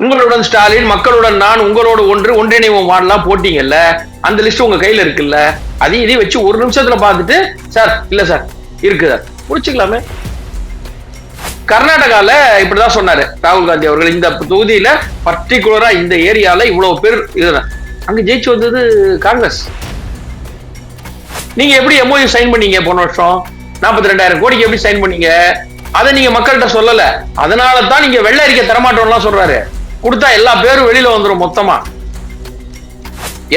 உங்களுடன் ஸ்டாலின் மக்களுடன் நான் உங்களோட ஒன்று ஒன்றிணைவோம் வாடலாம் போட்டீங்கல்ல? அந்த லிஸ்ட் உங்க கையில இருக்குல்ல? அதையும் இதையும் வச்சு ஒரு நிமிஷத்துல பார்த்துட்டு சார் இல்ல சார் இருக்கு சார். முடிச்சுக்கலாமே. கர்நாடகால இப்படிதான் சொன்னாரு ராகுல் காந்தி அவர்கள். இந்த தொகுதியில பர்டிகுலரா இந்த ஏரியால இவ்வளவு பேர் இதுதான் அங்க ஜெயிச்சு வந்தது காங்கிரஸ். நீங்க எப்படி எம்ஓயு சைன் பண்ணீங்க போன வருஷம்? நாற்பத்தி ரெண்டாயிரம் கோடிக்கு எப்படி சைன் பண்ணீங்க? அதை நீங்க மக்கள்கிட்ட சொல்லல. அதனால தான் நீங்க வெள்ள அறிக்கை தரமாட்டோம்லாம் சொல்றாரு. கொடுத்தா எல்லா பேரும் வெளியில வந்துரும் மொத்தமா.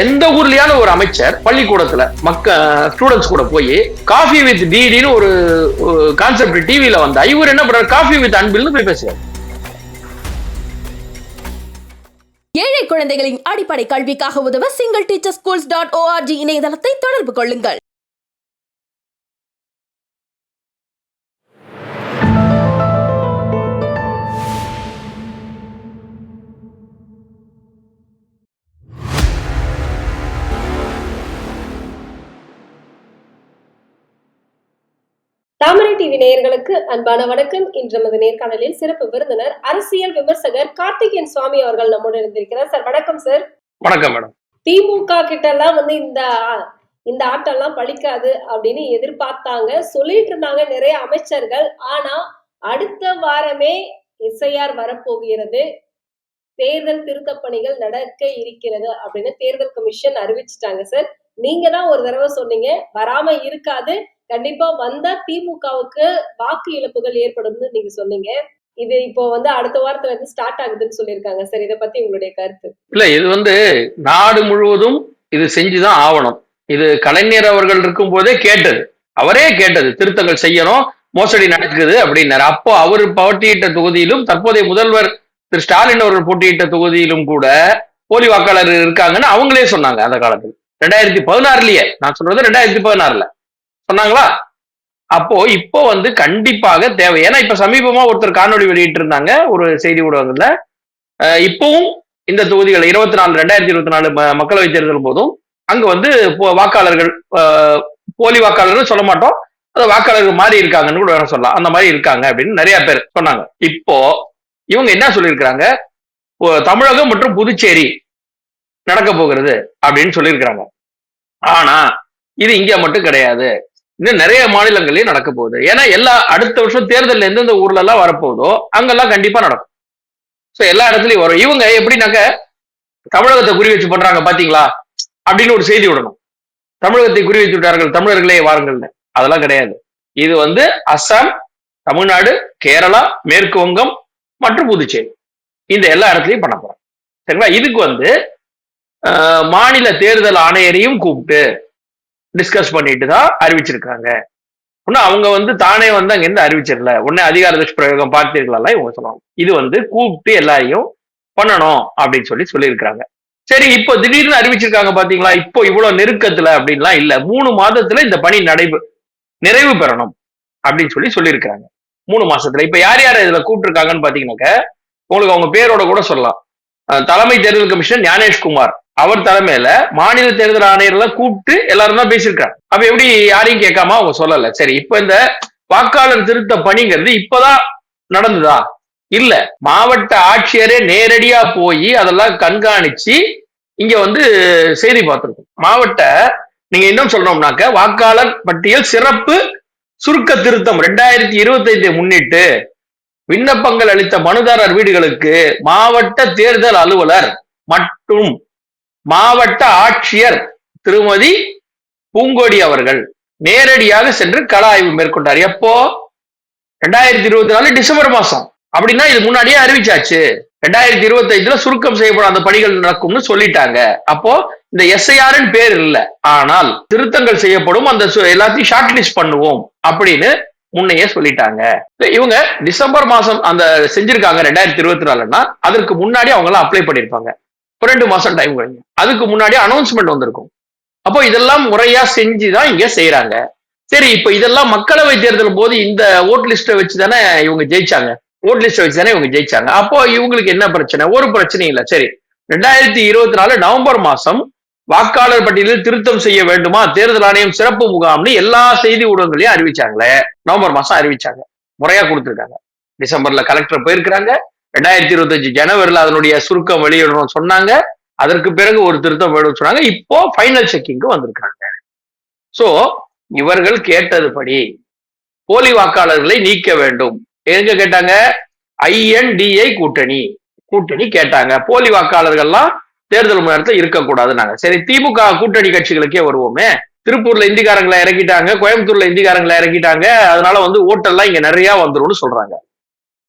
எந்த ஊர்லயான ஒரு அமைச்சர் பள்ளிக்கூடத்துல மக்க ஸ்டூடெண்ட்ஸ் கூட போய் காஃபி வித் டிடின்னு ஒரு கான்செப்ட் டிவியில வந்தா இவர் என்ன பண்றாரு? காஃபி வித் அன்பில்னு போய் பேசுறாரு ஏழை குழந்தைகளின் அடிப்படை கல்விக்காக உதவ single teacher schools dot O R G இணையதளத்தை தொடர்பு கொள்ளுங்கள். டிவி நேயர்களுக்கு அன்பான வணக்கம். இன்று நமது நேர்காணலில் சிறப்பு விருந்தினர் அரசியல் விமர்சகர் கார்த்திகேயன் சுவாமி அவர்கள் நம்முடன் இருந்திருக்கிறார் சார் வணக்கம் சார். வணக்கம் மேடம். திமுக கிட்ட எல்லாம் வந்து இந்த இந்த ஆட்டம்லாம் பழிக்காது அப்படின்னு எதிர்பார்த்தாங்க. சொல்லிட்டு இருந்தாங்க நிறைய அமைச்சர்கள். ஆனா அடுத்த வாரமே எஸ்ஐஆர் வரப்போகிறது. தேர்தல் திருத்தப் பணிகள் நடக்க இருக்கிறது அப்படின்னு தேர்தல் கமிஷன் அறிவிச்சிட்டாங்க சார். நீங்க தான் ஒரு தடவை சொன்னீங்க வராம இருக்காது. கண்டிப்பா வந்தா திமுகவுக்கு வாக்கு இழப்புகள் ஏற்படும்னு நீங்க சொன்னீங்க. இது இப்போ வந்து அடுத்த வாரத்துல இருந்து ஸ்டார்ட் ஆகுதுன்னு சொல்லியிருக்காங்க. சார் இதை பத்தி உங்களுடைய கருத்து. இல்ல இது வந்து நாடு முழுவதும் இது செஞ்சுதான் ஆவணும் இது கலைஞர் அவர்கள் இருக்கும் போதே கேட்டது. அவரே கேட்டது திருத்தங்கள் செய்யணும் மோசடி நடக்குது அப்படின்னாரு. அப்போ அவர் போட்டியிட்ட தொகுதியிலும் தற்போதைய முதல்வர் திரு ஸ்டாலின் அவர்கள் போட்டியிட்ட தொகுதியிலும் கூட போலி வாக்காளர் இருக்காங்கன்னு அவங்களே சொன்னாங்க அந்த காலத்தில். ரெண்டாயிரத்தி பதினாறுலயே நான் சொல்றது ரெண்டாயிரத்தி பதினாறுல. சொன்னாங்களா? அப்போ இப்போ வந்து கண்டிப்பாக தேவை. ஏன்னா இப்ப சமீபமா ஒருத்தர் காணொலி வெளியிட்டு இருந்தாங்க ஒரு செய்தி ஊடகங்கள்ல. இப்பவும் இந்த தொகுதிகள் இருபத்தி நாலு ரெண்டாயிரத்தி இருபத்தி நாலு மக்களவை தேர்தல் போதும் அங்க வந்து போ- வாக்காளர்கள் போலி வாக்காளர்கள் சொல்ல மாட்டோம். அது வாக்காளர்கள் மாறி இருக்காங்கன்னு கூட வேணா சொல்லலாம். அந்த மாதிரி இருக்காங்க அப்படின்னு நிறைய பேர் சொன்னாங்க. இப்போ இவங்க என்ன சொல்லியிருக்கிறாங்க? தமிழகம் மற்றும் புதுச்சேரி நடக்க போகிறது அப்படின்னு சொல்லியிருக்கிறாங்க. ஆனா இது இங்க மட்டும் கிடையாது. இன்னும் நிறைய மாநிலங்களையும் நடக்க போகுது. ஏன்னா எல்லா அடுத்த வருஷம் தேர்தல் எந்தெந்த ஊர்ல எல்லாம் வரப்போகுதோ அங்கெல்லாம் கண்டிப்பா நடக்கும். ஸோ எல்லா இடத்துலயும் வரும். இவங்க எப்படின்னாக்க தமிழகத்தை குறி வச்சு பண்றாங்க பாத்தீங்களா? அப்படின்னு ஒரு செய்தி விடணும். தமிழகத்தை குறி வச்சு விட்டார்கள் தமிழர்களே வாருங்கள்னு அதெல்லாம் கிடையாது. இது வந்து அஸ்ஸாம் தமிழ்நாடு கேரளா மேற்கு வங்கம் மற்றும் புதுச்சேரி. இந்த எல்லா இடத்துலையும் பண்ண போறோம். சரிங்களா? இதுக்கு வந்து மாநில தேர்தல் ஆணையரையும் கூப்பிட்டு டிஸ்கஸ் பண்ணிட்டு தான் அறிவிச்சிருக்காங்க. ஒன்னும் அவங்க வந்து தானே வந்து அங்கேருந்து அறிவிச்சிடல. உடனே அதிகார துஷ்பிரயோகம் பார்த்தீர்களா இவங்க சொல்லுவாங்க. இது வந்து கூப்பிட்டு எல்லாரையும் பண்ணணும் அப்படின்னு சொல்லி சொல்லியிருக்காங்க சரி இப்போ திடீர்னு அறிவிச்சிருக்காங்க பாத்தீங்களா? இப்போ இவ்வளவு நெருக்கத்துல அப்படின்லாம் இல்ல. மூணு மாதத்துல இந்த பணி நடைபெ நிறைவு பெறணும் அப்படின்னு சொல்லி சொல்லியிருக்காங்க மூணு மாசத்துல. இப்ப யார் யார் இதுல கூப்பிட்டுருக்காங்கன்னு பாத்தீங்கன்னாக்க உங்களுக்கு அவங்க பேரோட கூட சொல்லலாம். தலைமை தேர்தல் கமிஷனர் ஞானேஷ்குமார். அவர் தலைமையில மாநில தேர்தல் ஆணையர்லாம் கூப்பிட்டு எல்லாரும் தான் பேசியிருக்காங்க. அப்ப எப்படி யாரையும் கேட்காம அவங்க சொல்லல. சரி இப்ப இந்த வாக்காளர் திருத்த பணிங்கிறது இப்பதான் நடந்ததா? இல்ல மாவட்ட ஆட்சியரே நேரடியா போய் அதெல்லாம் கண்காணிச்சு இங்க வந்து செய்தி பார்த்திருக்கோம். மாவட்ட நீங்க இன்னும் சொல்லணும்னாக்க வாக்காளர் பட்டியல் சிறப்பு சுருக்க திருத்தம் ரெண்டாயிரத்தி இருபத்தைந்தை முன்னிட்டு விண்ணப்பங்கள் அளித்த மனுதாரர் வீடுகளுக்கு மாவட்ட தேர்தல் அலுவலர் மற்றும் மாவட்ட ஆட்சியர் திருமதி பூங்கோடி அவர்கள் நேரடியாக சென்று கள ஆய்வு மேற்கொண்டார். எப்போ? ரெண்டாயிரத்தி இருபத்தி நாலு டிசம்பர் மாசம். அப்படின்னா இது முன்னாடியே அறிவிச்சாச்சு. ரெண்டாயிரத்தி இருபத்தி ஐந்துல சுருக்கம் செய்யப்படும் அந்த பணிகள் நடக்கும்னு சொல்லிட்டாங்க. அப்போ இந்த எஸ்ஐஆர்னு பேர் இல்ல. ஆனால் திருத்தங்கள் செய்யப்படும் அந்த சு- எல்லாத்தையும் ஷார்ட் லிஸ்ட் பண்ணுவோம் அப்படின்னு முன்னையே சொல்லிட்டாங்க. இவங்க டிசம்பர் மாசம் அந்த செஞ்சிருக்காங்க ரெண்டாயிரத்தி இருபத்தி நாலுன்னா அதற்கு முன்னாடி அவங்க எல்லாம் அப்ளை பண்ணிருப்பாங்க. இப்போ ரெண்டு மாசம் டைம் கிடைக்கும் அதுக்கு முன்னாடி அனௌன்ஸ்மெண்ட் வந்திருக்கும். அப்போ இதெல்லாம் முறையா செஞ்சுதான் இங்க செய்யறாங்க சரி இப்ப இதெல்லாம் மக்களவை தேர்தல் போது இந்த ஓட் லிஸ்ட்டை வச்சு தானே இவங்க ஜெயிச்சாங்க. ஓட் லிஸ்ட்டை வச்சு தானே இவங்க ஜெயிச்சாங்க. அப்போ இவங்களுக்கு என்ன பிரச்சனை? ஒரு பிரச்சனையும் இல்லை. சரி ரெண்டாயிரத்தி இருபத்தி நாலு நவம்பர் மாசம் வாக்காளர் பட்டியலில் திருத்தம் செய்ய வேண்டுமா? தேர்தல் ஆணையம் சிறப்பு முகாம்னு எல்லா செய்தி ஊடகங்களையும் அறிவிச்சாங்களே. நவம்பர் மாசம் அறிவிச்சாங்க. முறையா கொடுத்துருக்காங்க. டிசம்பர்ல கலெக்டர் போயிருக்கிறாங்க. ரெண்டாயிரத்தி இருபத்தஞ்சு ஜனவரியில் அதனுடைய சுருக்கம் வெளியிடணும்னு சொன்னாங்க. அதற்கு பிறகு ஒரு திருத்தம் வெளியிட சொன்னாங்க. இப்போ ஃபைனல் செக்கிங்க்கு வந்திருக்காங்க. ஸோ இவர்கள் கேட்டதுபடி போலி வாக்காளர்களை நீக்க வேண்டும். எங்க கேட்டாங்க? ஐஎன்டிஐ கூட்டணி கூட்டணி கேட்டாங்க. போலி வாக்காளர்கள்லாம் தேர்தல் நேரத்தில் இருக்கக்கூடாதுன்னாங்க சரி திமுக கூட்டணி கட்சிகளுக்கே வருவோமே. திருப்பூர்ல இந்திக்காரங்களை இறக்கிட்டாங்க கோயம்புத்தூர்ல இந்திக்காரங்களை இறக்கிட்டாங்க. அதனால வந்து ஓட்டெல்லாம் இங்க நிறைய வந்துரும்னு சொல்றாங்க.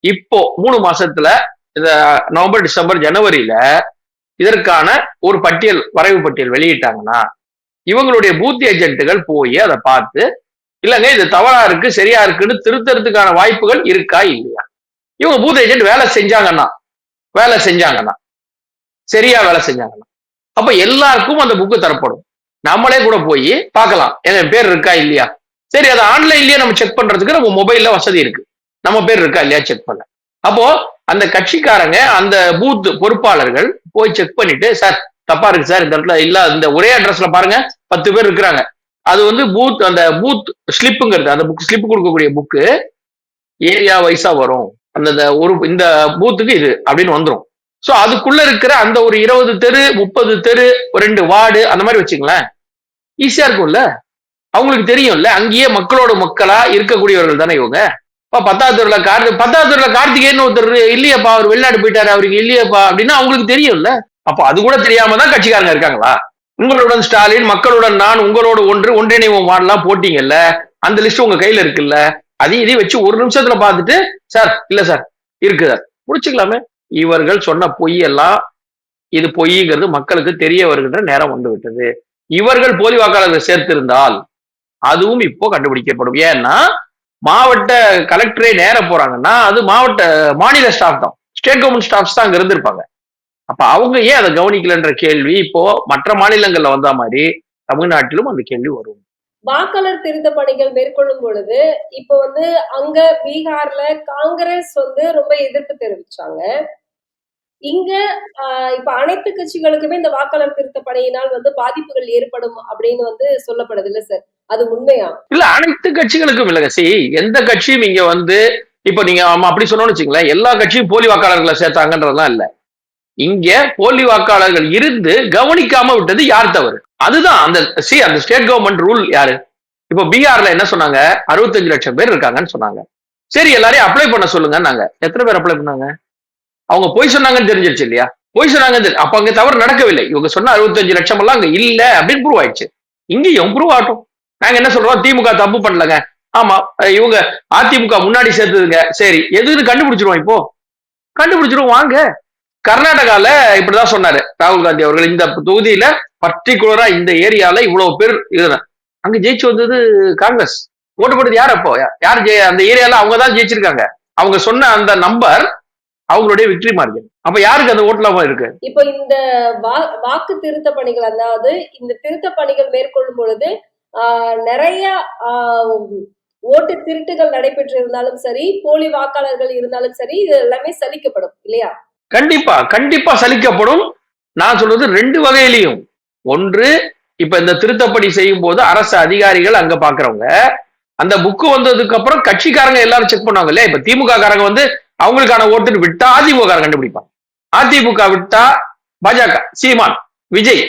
இப்போ மூணு மாசத்துல இந்த நவம்பர் டிசம்பர் ஜனவரியில இதற்கான ஒரு பட்டியல் வரைவு பட்டியல் வெளியிட்டாங்கன்னா இவங்களுடைய பூத் ஏஜென்ட்டுகள் போய் அதை பார்த்து இல்லைங்க இது தவறா இருக்கு சரியா இருக்குன்னு திருத்தறதுக்கான வாய்ப்புகள் இருக்கா இல்லையா? இவங்க பூத் ஏஜென்ட் வேலை செஞ்சாங்கன்னா வேலை செஞ்சாங்கன்னா சரியா வேலை செஞ்சாங்கன்னா அப்ப எல்லாருக்கும் அந்த புக்கு தரப்படும். நம்மளே கூட போய் பார்க்கலாம் என் பேர் இருக்கா இல்லையா? சரி அதை ஆன்லைன்லயே நம்ம செக் பண்றதுக்கு நம்ம மொபைல்ல வசதி இருக்கு. நம்ம பேர் இருக்கா இல்லையா? செக் பண்ண. அப்போ அந்த கட்சிக்காரங்க அந்த பூத் பொறுப்பாளர்கள் போய் செக் பண்ணிட்டு சார் தப்பா இருக்கு சார் இந்த இடத்துல இல்ல இந்த ஒரே அட்ரஸ்ல பாருங்க பத்து பேர் இருக்கிறாங்க. அது வந்து பூத் அந்த பூத் ஸ்லிப்புங்கிறது அந்த புக் ஸ்லிப் கொடுக்கக்கூடிய புக்கு ஏரியா வைஸா வரும். அந்த ஒரு இந்த பூத்துக்கு இது அப்படின்னு வந்துடும் ஸோ அதுக்குள்ள இருக்கிற அந்த ஒரு இருபது தெரு முப்பது தெரு ரெண்டு வார்டு அந்த மாதிரி வச்சுங்களேன் ஈஸியா இருக்கும்ல? அவங்களுக்கு தெரியும்ல? அங்கேயே மக்களோட மக்களா இருக்கக்கூடியவர்கள் தானே இவங்க? இப்போ பத்தாவது தெருல கார்த்தி பத்தாவது தெருல கார்த்திகேயன் ஒருத்தர் இல்லையப்பா அவர் வெளிநாடு போயிட்டாரு அவருக்கு இல்லையப்பா அப்படின்னா அவங்களுக்கு தெரியும்ல. அப்போ அது கூட தெரியாம தான் கட்சிக்காரங்க இருக்காங்களா? உங்களுடன் ஸ்டாலின் மக்களுடன் நான் உங்களோட ஒன்று ஒன்றிணைவோம் வாடலாம் போட்டீங்கல்ல? அந்த லிஸ்ட் உங்க கையில இருக்குல்ல? அதையும் இதையும் வச்சு ஒரு நிமிஷத்துல பார்த்துட்டு சார் இல்ல சார் இருக்குது முடிச்சுக்கலாமே. இவர்கள் சொன்ன பொய் எல்லாம் இது பொய்ங்கிறது மக்களுக்கு தெரிய வருகின்ற நேரம் வந்து விட்டது. இவர்கள் போலி வாக்காளர்கள் சேர்த்திருந்தால் அதுவும் இப்போ கண்டுபிடிக்கப்படும். ஏன்னா மாவட்ட கலெக்டரே நேர போறாங்கன்னா அது மாவட்ட மாநில ஸ்டாஃப் தான். ஸ்டேட் கவர்மெண்ட் ஸ்டாஃப்ஸ் தான் அங்க இருந்திருப்பாங்க. அப்ப அவங்க ஏன் அதை கவனிக்கலன்ற கேள்வி இப்போ மற்ற மாநிலங்கள்ல வந்த மாதிரி தமிழ்நாட்டிலும் அந்த கேள்வி வரும். வாக்காளர் திருத்த பணிகள் மேற்கொள்ளும் பொழுது இப்போ வந்து அங்க பீகார்ல காங்கிரஸ் வந்து ரொம்ப எதிர்ப்பு தெரிவிச்சாங்க. இங்க ஆஹ் இப்ப அனைத்து கட்சிகளுக்குமே இந்த வாக்காளர் திருத்த பணியினால் வந்து பாதிப்புகள் ஏற்படும் அப்படின்னு வந்து சொல்லப்படுது இல்ல சார்? அது உண்மையா? இல்ல அனைத்து கட்சிகளுக்கும் இல்லைங்க சி. எந்த கட்சியும் இங்க வந்து இப்ப நீங்க அப்படி சொன்னோம்னு வச்சுங்களேன் எல்லா கட்சியும் போலி வாக்காளர்களை சேர்த்தாங்கன்றதுலாம் இல்ல. இங்க போலி வாக்காளர்கள் இருந்து கவனிக்காம விட்டது யார் தவறு? அதுதான் அந்த சி அந்த ஸ்டேட் கவர்மெண்ட் ரூல் யாரு? இப்ப பீகார்ல என்ன சொன்னாங்க? அறுபத்தஞ்சு லட்சம் பேர் இருக்காங்கன்னு சொன்னாங்க. சரி எல்லாரையும் அப்ளை பண்ண சொல்லுங்க நாங்க. எத்தனை பேர் அப்ளை பண்ணாங்க? அவங்க பொய் சொன்னாங்கன்னு தெரிஞ்சிருச்சு இல்லையா? பொய் சொன்னாங்க தெரி- அப்ப அங்க தவறு நடக்கவில்லை. இவங்க சொன்ன அறுபத்தஞ்சு லட்சம் எல்லாம் அங்க இல்ல அப்படின்னு ப்ரூவ் ஆயிடுச்சு. இங்கேயும் ப்ரூவ் ஆகட்டும். நாங்க என்ன சொல்றோம்? திமுக தப்பு பண்ணலங்க. ஆமா இவங்க அதிமுக முன்னாடி சேர்த்ததுங்க. சரி எதுன்னு கண்டுபிடிச்சிருவோம் இப்போ? கண்டுபிடிச்சிருவோம் வாங்க. கர்நாடகால இப்படிதான் சொன்னாரு ராகுல் காந்தி அவர்கள். இந்த தொகுதியில பர்டிகுலரா இந்த ஏரியால இவ்வளவு பேர் இதுதான். அங்க ஜெயிச்சு வந்தது காங்கிரஸ். ஓட்டு போட்டது யார் அப்போ? யார் ஜெய அந்த ஏரியால அவங்க தான் ஜெயிச்சிருக்காங்க. அவங்க சொன்ன அந்த நம்பர் அவங்களுடைய விக்டரி மார்ஜின் அப்ப யாருக்கு அந்த ஓட்டுலாம இருக்கு? இப்போ இந்த வா- வாக்கு திருத்த பணிகள் அதாவது இந்த திருத்த பணிகள் மேற்கொள்ளும் பொழுது நிறைய ஓட்டு திருட்டுகள் நடைபெற்று இருந்தாலும் சரி போலி வாக்காளர்கள் இருந்தாலும் சரி இது எல்லாமே சலிக்கப்படும் இல்லையா? கண்டிப்பா கண்டிப்பா சலிக்கப்படும். நான் சொல்றது ரெண்டு வகையிலையும். ஒன்று இப்ப இந்த திருத்தப்பணி செய்யும் போது அரசு அதிகாரிகள் அங்க பாக்குறவங்க அந்த புக்கு வந்ததுக்கு அப்புறம் கட்சிக்காரங்க எல்லாரும் செக் பண்ணுவாங்க இல்லையா இப்ப திமுக காரங்க வந்து அவங்களுக்கான ஓட்டுன்னு விட்டா அதிமுக காரங்க கண்டுபிடிப்பாங்க. அதிமுக விட்டா பாஜக சீமான் விஜய்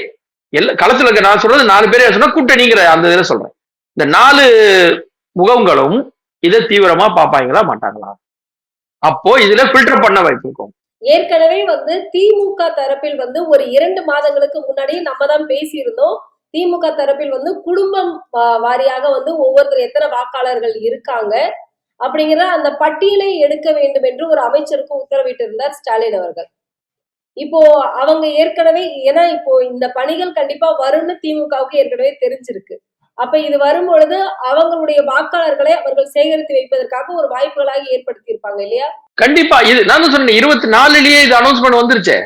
எல்லா களத்துல இருக்க நான் சொல்றது நாலு பேரே சொன்னா கூட்டணிங்கிற அந்த இதுல சொல்றேன். இந்த நாலு முகங்களும் இதை தீவிரமா பார்ப்பாங்களா மாட்டாங்களா? அப்போ இதுல ஃபில்டர் பண்ண வாய்ப்பு இருக்கும் ஏற்கனவே வந்து திமுக தரப்பில் வந்து ஒரு இரண்டு மாதங்களுக்கு முன்னாடியே நம்ம தான் பேசியிருந்தோம். திமுக தரப்பில் வந்து குடும்பம் வாரியாக வந்து ஒவ்வொருத்தர் எத்தனை வாக்காளர்கள் இருக்காங்க அப்படிங்கிற அந்த பட்டியலை எடுக்க வேண்டும் என்று ஒரு அமைச்சருக்கு உத்தரவிட்டிருந்தார் ஸ்டாலின் அவர்கள். இப்போ அவங்க ஏற்கனவே ஏன்னா இப்போ இந்த பணிகள் கண்டிப்பா வரும்னு திமுகவுக்கு ஏற்கனவே தெரிஞ்சிருக்கு. அப்ப இது வரும் பொழுது அவங்களுடைய வாக்காளர்களை அவர்கள் சேகரித்து வைப்பதற்காக ஒரு வாய்ப்புகளாக ஏற்படுத்தி இருப்பாங்க இல்லையா? கண்டிப்பா. இது நான் தான் சொன்னேன் இருபத்தி நாலுலயே இது அனௌன்ஸ்மெண்ட் வந்துருச்சு.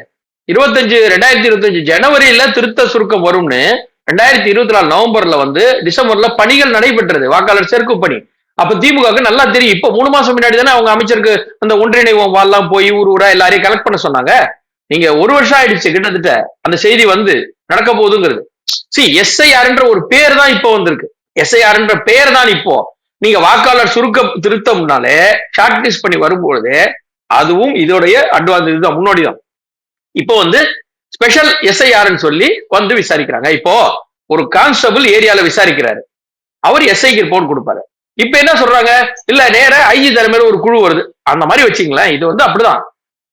இருபத்தஞ்சு ரெண்டாயிரத்தி இருபத்தஞ்சு ஜனவரியில திருத்த சுருக்கம் வரும்னு ரெண்டாயிரத்தி இருபத்தி நாலு நவம்பர்ல வந்து டிசம்பர்ல பணிகள் நடைபெற்றது வாக்காளர் சேர்க்கும் பணி. அப்ப திமுகவுக்கு நல்லா தெரியும். இப்ப மூணு மாசம் முன்னாடி தானே அவங்க அமைச்சருக்கு அந்த ஒன்றிணைவோம் வாழலாம் போய் ஊர் ஊரா எல்லாரையும் கலெக்ட் பண்ண சொன்னாங்க. நீங்க ஒரு வருஷம் ஆயிடுச்சு கிட்டத்தட்ட அந்த செய்தி வந்து நடக்க போகுதுங்கிறது. சி எஸ்ஐஆர்ன்ற ஒரு பேர் தான் இப்போ வந்திருக்கு. எஸ்ஐஆர்ன்ற பேர் தான் இப்போ. நீங்க வாக்காளர் சுருக்க திருத்தம்னாலே ஷார்ட் லிஸ்ட் பண்ணி வரும்பொழுது அதுவும் இதோடைய அட்வான்ஸ் இதுதான் முன்னோடி தான். இப்போ வந்து ஸ்பெஷல் எஸ்ஐஆர்னு சொல்லி வந்து விசாரிக்கிறாங்க. இப்போ ஒரு கான்ஸ்டபிள் ஏரியால விசாரிக்கிறாரு. அவர் எஸ்ஐக்கு ரிப்போர்ட் கொடுப்பாரு. இப்ப என்ன சொல்றாங்க? இல்ல நேர ஐஜி தலைமையில ஒரு குழு வருது. அந்த மாதிரி வச்சுங்களேன் இது வந்து அப்படிதான்.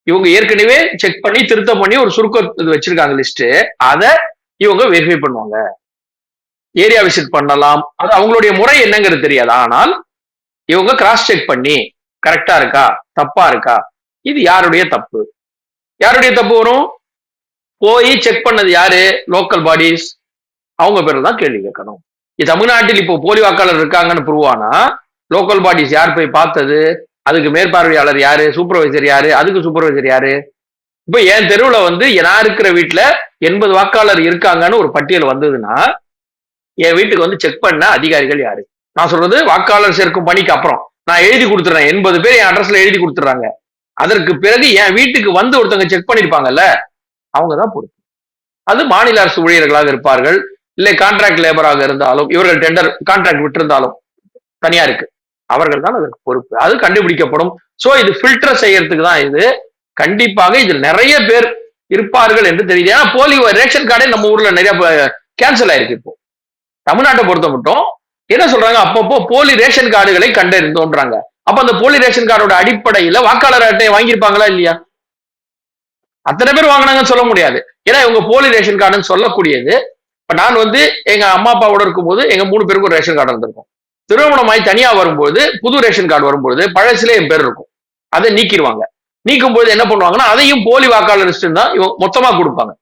இவங்க ஏற்கனவே செக் பண்ணி திருத்தம் பண்ணி ஒரு சுருக்கம் இது வச்சிருக்காங்க லிஸ்ட் அதை இவங்க வெரிஃபை பண்ணுவாங்க. ஏரியா விசிட் பண்ணலாம். அது அவங்களுடைய முறை என்னங்கிறது தெரியாது. ஆனால் இவங்க கிராஸ் செக் பண்ணி கரெக்டா இருக்கா? தப்பா இருக்கா? இது யாருடைய தப்பு? யாருடைய தப்பு வரும்? போய் செக் பண்ணது யாரு? லோக்கல் பாடிஸ் அவங்க பேர்ல தான் கேள்வி கேட்கணும். இது தமிழ்நாட்டில் இப்போ போலி வாக்காளர் இருக்காங்கன்னு புருவானா லோக்கல் பாடிஸ் யார் போய் பார்த்தது? அதுக்கு மேற்பார்வையாளர் யாரு? சூப்பர்வைசர் யாரு? அதுக்கு சூப்பர்வைசர் யாரு? இப்போ என் தெருவுல வந்து நான் இருக்கிற வீட்டுல எண்பது வாக்காளர் இருக்காங்கன்னு ஒரு பட்டியல் வந்ததுன்னா என் வீட்டுக்கு வந்து செக் பண்ண அதிகாரிகள் யாரு? நான் சொல்றது வாக்காளர் சேர்க்கும் பணிக்கு அப்புறம். நான் எழுதி கொடுத்துறேன். எண்பது பேர் என் அட்ரஸ்ல எழுதி கொடுத்துறாங்க. அதற்கு பிறகு என் வீட்டுக்கு வந்து ஒருத்தவங்க செக் பண்ணிருப்பாங்கல்ல அவங்க தான் பொறுப்பு. அது மாநில அரசு ஊழியர்களாக இருப்பார்கள். இல்லை கான்ட்ராக்ட் லேபராக இருந்தாலும் இவர்கள் டெண்டர் கான்ட்ராக்ட் விட்டிருந்தாலும் தனியாருக்கு அவர்கள் தான் அதற்கு பொறுப்பு. அது கண்டுபிடிக்கப்படும். சோ இது ஃபில்டர் செய்யறதுக்கு தான் இது. கண்டிப்பாக இதில் நிறைய பேர் இருப்பார்கள் என்று தெரியுது. ஏன்னா போலி ரேஷன் கார்டே நம்ம ஊர்ல நிறைய கேன்சல் ஆயிருக்கு இப்போ. தமிழ்நாட்டை பொறுத்த மட்டும் என்ன சொல்றாங்க? அப்பப்போ போலி ரேஷன் கார்டுகளை கண்டறிந்தோன்றாங்க. அப்ப அந்த போலி ரேஷன் கார்டோட அடிப்படையில வாக்காளர் அட்டையை வாங்கியிருப்பாங்களா இல்லையா? அத்தனை பேர் வாங்கினாங்கன்னு சொல்ல முடியாது. ஏன்னா இவங்க போலி ரேஷன் கார்டுன்னு சொல்லக்கூடியது. இப்ப நான் வந்து எங்க அம்மா அப்பாவோட இருக்கும்போது எங்க மூணு பேருக்கும் ரேஷன் கார்டு இருந்திருக்கும். திருமணமாய் தனியா வரும்போது புது ரேஷன் கார்டு வரும்போது பழசுல என் பேர் இருக்கும். அதை நீக்கிடுவாங்க. நீக்கும் போது என்ன பண்ணுவாங்கன்னா அதையும் போலி வாக்காளர் லிஸ்ட் தான் இவங்க மொத்தமா கொடுப்பாங்க.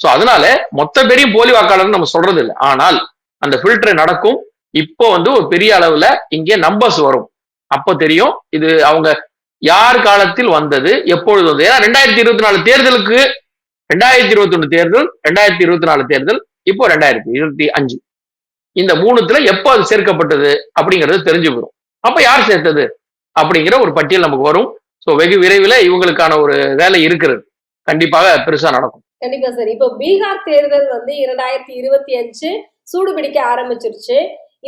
ஸோ அதனால மொத்த பேரையும் போலி வாக்காளர் நம்ம சொல்றது இல்லை ஆனால் அந்த ஃபில்டர் நடக்கும். இப்போ வந்து ஒரு பெரிய அளவுல இங்கே நம்பர்ஸ் வரும். அப்போ தெரியும் இது அவங்க யார் காலத்தில் வந்தது எப்பொழுது வந்தது? ஏன்னா ரெண்டாயிரத்தி இருபத்தி நாலு தேர்தலுக்கு ரெண்டாயிரத்தி இருபத்தி ஒன்று தேர்தல் ரெண்டாயிரத்தி இருபத்தி நாலு தேர்தல் இப்போ ரெண்டாயிரத்தி இருபத்தி அஞ்சு. இந்த மூணுத்துல எப்போ அது சேர்க்கப்பட்டது அப்படிங்கிறது தெரிஞ்சு போயிடும் அப்ப யார் சேர்த்தது? அப்படிங்கிற ஒரு பட்டியல் நமக்கு வரும். ஸோ வெகு விரைவில் இவங்களுக்கான ஒரு வேலை இருக்கிறது. கண்டிப்பாக பெருசா நடக்கும். கண்டிப்பா சார். இப்போ பீகார் தேர்தல் வந்து இரண்டாயிரத்தி இருபத்தி அஞ்சு சூடு பிடிக்க ஆரம்பிச்சிருச்சு.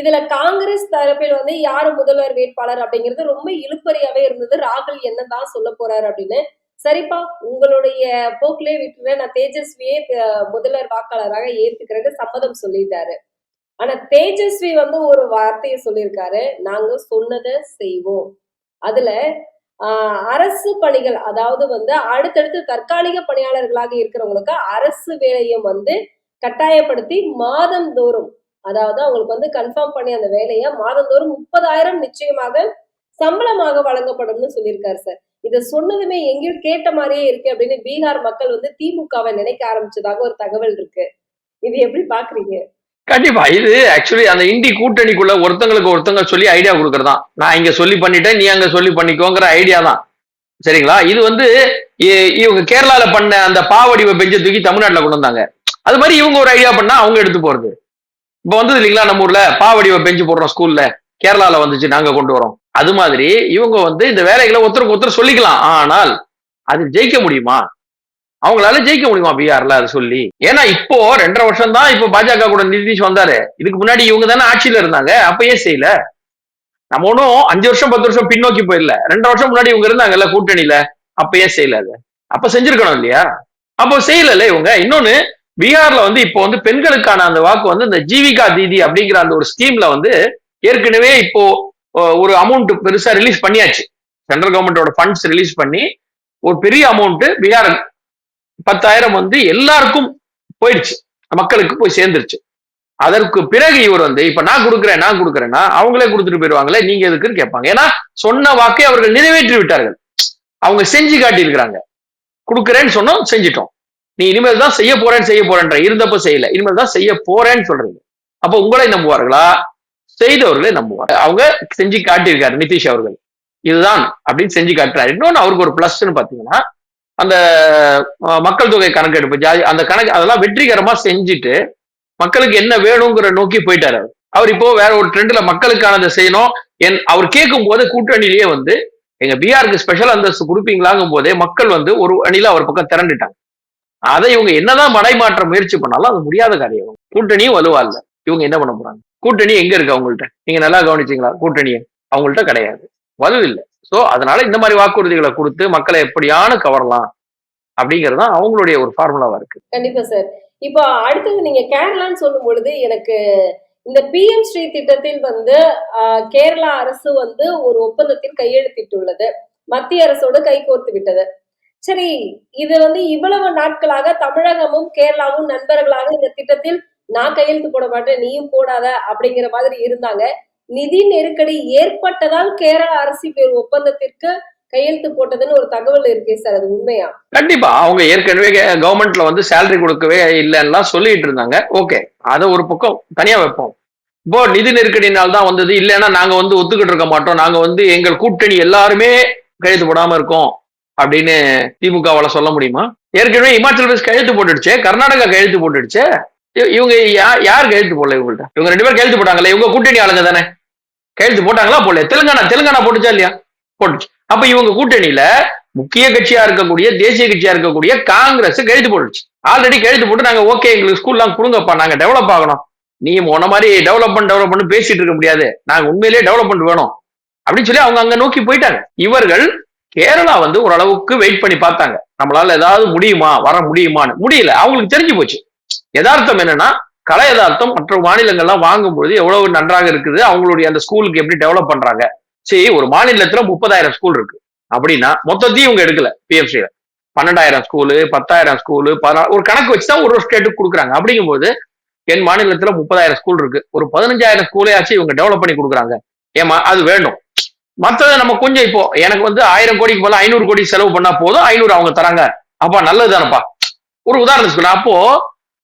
இதுல காங்கிரஸ் தரப்பில் வந்து யாரு முதல்வர் வேட்பாளர் அப்படிங்கிறது ரொம்ப இழுப்பறியாவே இருந்தது. ராகுல் என்னதான் சொல்ல போறாரு அப்படின்னு. சரிப்பா உங்களுடைய போக்கிலே விட்டுற நான் தேஜஸ்வியே முதல்வர் வாக்காளராக ஏத்துக்கிறேன்னு சம்மதம் சொல்லிட்டாரு. ஆனா தேஜஸ்வி வந்து ஒரு வார்த்தையை சொல்லியிருக்காரு. நாங்க சொன்னதை செய்வோம். அதுல ஆஹ், அரசு பணிகள் அதாவது வந்து அடுத்தடுத்து தற்காலிக பணியாளர்களாக இருக்கிறவங்களுக்கு அரசு வேலையும் வந்து கட்டாயப்படுத்தி மாதந்தோறும் அதாவது அவங்களுக்கு வந்து கன்ஃபார்ம் பண்ணி அந்த வேலையை மாதந்தோறும் முப்பதாயிரம் நிச்சயமாக சம்பளமாக வழங்கப்படும்னு சொல்லியிருக்காரு சார். இதை சொன்னதுமே எங்கேயோ கேட்ட மாதிரியே இருக்கு அப்படின்னு பீகார் மக்கள் வந்து திமுகவை நினைக்க ஆரம்பிச்சதாக ஒரு தகவல் இருக்கு. இது எப்படி பாக்குறீங்க? கண்டிப்பா. இது ஆக்சுவலி அந்த இந்தி கூட்டணிக்குள்ள ஒருத்தங்களுக்கு ஒருத்தங்க சொல்லி ஐடியா கொடுக்கறதான் நான் இங்க சொல்லி பண்ணிட்டேன் நீ அங்க சொல்லி பண்ணிக்கோங்கிற ஐடியா தான். சரிங்களா? இது வந்து இவங்க கேரளால பண்ண அந்த பாவடிவ பெஞ்ச தூக்கி தமிழ்நாட்டில் கொண்டு வந்தாங்க. அது மாதிரி இவங்க ஒரு ஐடியா பண்ணா அவங்க எடுத்து போறது. இப்ப வந்தது இல்லைங்களா நம்ம ஊர்ல? பாவடிவ பெஞ்சு போடுறோம் ஸ்கூல்ல கேரளால வந்துச்சு நாங்க கொண்டு வரோம். அது மாதிரி இவங்க வந்து இந்த வேலைகளை ஒருத்தருக்கு ஒருத்தர் சொல்லிக்கலாம். ஆனால் அது ஜெயிக்க முடியுமா? அவங்களால ஜெயிக்க முடியுமா பீகார்ல அது சொல்லி? ஏன்னா இப்போ ரெண்டரை வருஷம் தான் இப்போ பாஜக கூட நிதிஷ் வந்தாரு. இதுக்கு முன்னாடி இவங்க தானே ஆட்சியில இருந்தாங்க அப்பயே செய்யல. நம்ம ஒன்றும் அஞ்சு வருஷம் பத்து வருஷம் பின்னோக்கி போயிடல. ரெண்டு வருஷம் முன்னாடி இவங்க இருந்தாங்கல்ல கூட்டணியில அப்பயே செய்யல அது. அப்ப செஞ்சிருக்கணும் இல்லையா? அப்போ செய்யல இவங்க. இன்னொன்னு பீகார்ல வந்து இப்போ வந்து பெண்களுக்கான அந்த வாக்கு வந்து இந்த ஜீவிகா தீதி அப்படிங்கிற அந்த ஒரு ஸ்கீம்ல வந்து ஏற்கனவே இப்போ ஒரு அமௌண்ட் பெருசா ரிலீஸ் பண்ணியாச்சு. சென்ட்ரல் கவர்மெண்டோட ஃபண்ட்ஸ் ரிலீஸ் பண்ணி ஒரு பெரிய அமௌண்ட் பீகார் பத்தாயிரம் வந்து எல்லாருக்கும் போயிடுச்சு. மக்களுக்கு போய் சேர்ந்துருச்சு. அதற்கு பிறகு இவர் வந்து இப்ப நான் கொடுக்குறேன் நான் கொடுக்குறேன்னா அவங்களே கொடுத்துட்டு போயிடுவாங்களே நீங்க எதுக்குன்னு கேட்பாங்க. ஏன்னா சொன்ன வாக்கை அவர்கள் நிறைவேற்றி விட்டார்கள். அவங்க செஞ்சு காட்டியிருக்கிறாங்க. கொடுக்குறேன்னு சொன்னோம் செஞ்சிட்டோம். நீ இனிமேல் தான் செய்ய போறேன்னு செய்ய போறேன்ற இருந்தப்ப செய்யல. இனிமேல் தான் செய்ய போறேன்னு சொல்றீங்க. அப்ப உங்களை நம்புவார்களா? செய்தவர்களே நம்புவார். அவங்க செஞ்சு காட்டியிருக்காரு நிதிஷ் அவர்கள். இதுதான் அப்படின்னு செஞ்சு காட்டுறாரு. இன்னொன்னு அவருக்கு ஒரு பிளஸ்ன்னு பாத்தீங்கன்னா அந்த மக்கள் தொகை கணக்கெடுப்பு ஜாதி அந்த கணக்கு அதெல்லாம் வெற்றிகரமா செஞ்சுட்டு மக்களுக்கு என்ன வேணுங்கிற நோக்கி போயிட்டாரு அவர். அவர் இப்போ வேற ஒரு ட்ரெண்ட்ல மக்களுக்கானதை செய்யணும். என் அவர் கேட்கும் போது கூட்டணியிலேயே வந்து எங்க பிஆருக்கு ஸ்பெஷல் அந்தஸ்து கொடுப்பீங்களாங்கும் போதே மக்கள் வந்து ஒரு அணியில அவர் பக்கம் திரண்டுட்டாங்க. அதை இவங்க என்னதான் மடைமாற்ற முயற்சி பண்ணாலும் அது முடியாத காரியம். கூட்டணியும் வலுவா இல்ல. இவங்க என்ன பண்ண போறாங்க? கூட்டணி எங்க இருக்கு அவங்கள்ட்ட? நீங்க நல்லா கவனிச்சீங்களா? கூட்டணியை அவங்கள்ட்ட கிடையாது. வலு இல்லை ஸோ அதனால இந்த மாதிரி வாக்குறுதிகளை கொடுத்து மக்களை எப்படியான கவரலாம் அப்படிங்கிறது தான் அவங்களுடைய ஒரு ஃபார்முலாவா இருக்கு. கண்டிப்பா சார். இப்போ அடுத்தது நீங்க கேரளான்னு சொல்லும் பொழுது எனக்கு இந்த பிஎம் ஸ்ரீ திட்டத்தில் வந்து கேரளா அரசு வந்து ஒரு ஒப்பந்தத்தில் கையெழுத்திட்டுள்ளது. மத்திய அரசோடு கைகோர்த்து விட்டது. சரி இது வந்து இவ்வளவு நாட்களாக தமிழகமும் கேரளாவும் நண்பர்களாக இந்த திட்டத்தில் நான் கையெழுத்து போட மாட்டேன் நீயும் போடாத அப்படிங்கிற மாதிரி இருந்தாங்க. நிதி நெருக்கடி ஏற்பட்டதால் கேரள அரசு இப்படி ஒரு ஒப்பந்தத்திற்கு கையெழுத்து போட்டதுன்னு ஒரு தகவல் இருக்கே சார் அது உண்மையா? கண்டிப்பா. அவங்க ஏற்கனவே கவர்மெண்ட்ல வந்து சேலரி கொடுக்கவே இல்லைன்னா சொல்லிட்டு இருந்தாங்க. ஓகே. அதை ஒரு பக்கம் தனியா வைப்போம். இப்போ நிதி நெருக்கடினால் தான் வந்தது. இல்லைன்னா நாங்க வந்து ஒத்துக்கிட்டு இருக்க மாட்டோம். நாங்க வந்து எங்கள் கூட்டணி எல்லாருமே கையெழுத்து போடாம இருக்கோம் அப்படின்னு திமுகவால சொல்ல முடியுமா? ஏற்கனவே இமாச்சல பிரதேஷ் கையெழுத்து போட்டுடுச்சு. கர்நாடகா கையெழுத்து போட்டுடுச்சு. இவங்க யா- யார் கையெழுத்து போடல இவங்கள்ட்ட? இவங்க ரெண்டு பேரும் கையெழுத்து போட்டாங்களே இவங்க கூட்டணி ஆளுங்க தானே. கையெழுத்து போட்டாங்களா போடல தெலுங்கானா தெலுங்கானா போட்டுச்சா இல்லையா? போட்டுச்சு. அப்ப இவங்க கூட்டணியில முக்கிய கட்சியா இருக்கக்கூடிய தேசிய கட்சியா இருக்கக்கூடிய காங்கிரஸ் கழுத்து போட்டுச்சு ஆல்ரெடி கழுத்து போட்டு நாங்க ஓகே எங்களுக்கு ஸ்கூல்லாம் கொடுங்கப்பா நாங்க டெவலப் ஆகணும். நீ உன மாதிரி டெவலப்மெண்ட் டெவலப்மெண்ட் பேசிட்டு இருக்க முடியாது. நாங்க உண்மையிலேயே டெவலப்மெண்ட் வேணும். அப்படின்னு சொல்லி அவங்க அங்க நோக்கி போயிட்டாங்க. இவர்கள் கேரளா வந்து ஓரளவுக்கு வெயிட் பண்ணி பார்த்தாங்க. நம்மளால ஏதாவது முடியுமா? வர முடியுமான்னு. முடியல. அவங்களுக்கு தெரிஞ்சு போச்சு. யதார்த்தம் என்னன்னா கலை யதார்த்தம் மற்ற மாநிலங்கள்லாம் வாங்கும்பொழுது எவ்வளவு நன்றாக இருக்குது? அவங்களுடைய அந்த ஸ்கூலுக்கு எப்படி டெவலப் பண்றாங்க? சரி ஒரு மாநிலத்துல முப்பதாயிரம் ஸ்கூல் இருக்கு. அப்படின்னா மொத்தத்தையும் இவங்க எடுக்கல பிஎம்சியில பன்னெண்டாயிரம் ஸ்கூலு பத்தாயிரம் ஸ்கூலு பதினா ஒரு கணக்கு வச்சு தான் ஒரு ஒரு ஸ்டேட்டுக்கு கொடுக்குறாங்க. அப்படிங்கும்போது என் மாநிலத்துல முப்பதாயிரம் ஸ்கூல் இருக்கு. ஒரு பதினஞ்சாயிரம் ஸ்கூலையாச்சும் இவங்க டெவலப் பண்ணி கொடுக்குறாங்க. ஏமா அது வேணும். மற்றதை நம்ம கொஞ்சம் இப்போ எனக்கு வந்து ஆயிரம் கோடிக்கு போல ஐநூறு கோடி செலவு பண்ணா போதும் ஐநூறு அவங்க தராங்க. அப்பா நல்லதுதானப்பா. ஒரு உதாரணத்துக்கு சொல்றேன். அப்போ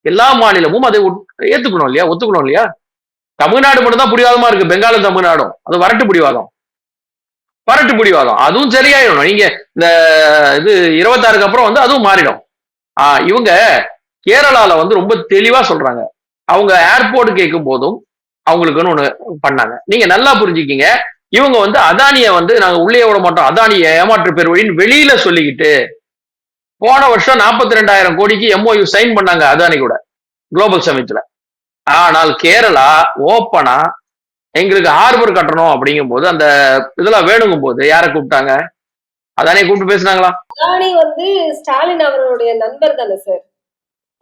எல்லா மாநிலமும் அதை ஏத்துக்கணும் இல்லையா? ஒத்துக்கணும் இல்லையா? தமிழ்நாடு மட்டும் தான் புரியாதமா இருக்கு. பெங்காலும் தமிழ்நாடும். அது வரட்டு பிடிவாதம். வரட்டு பிடிவாதம். அதுவும் சரியாயிடும் நீங்க இந்த இது இருபத்தாறுக்கு அப்புறம் வந்து அதுவும் மாறிடும். ஆஹ் இவங்க கேரளால வந்து ரொம்ப தெளிவா சொல்றாங்க. அவங்க ஏர்போர்ட் கேட்கும் போதும் அவங்களுக்குன்னு ஒண்ணு பண்ணாங்க. நீங்க நல்லா புரிஞ்சுக்கிங்க. இவங்க வந்து அதானிய வந்து நாங்க உள்ளே விட மாட்டோம். அதானிய ஏமாற்று பெருவழின்னு வெளியில சொல்லிக்கிட்டு போன வருஷம் நாற்பத்தி ரெண்டாயிரம் கோடிக்கு எம்ஓயு சைன் பண்ணாங்க அதானி கூட குளோபல் சமிட்ல ஆனால் கேரளா ஓப்பனா எங்களுக்கு ஹார்பர் கட்டணும் அப்படிங்கும் போது அந்த இதெல்லாம் வேணுங்கும் போது யாரை கூப்பிட்டாங்க? அதானே கூப்பிட்டு பேசுனாங்களா? அதானி வந்து ஸ்டாலின் அவர்களுடைய நண்பர் தானே சார்?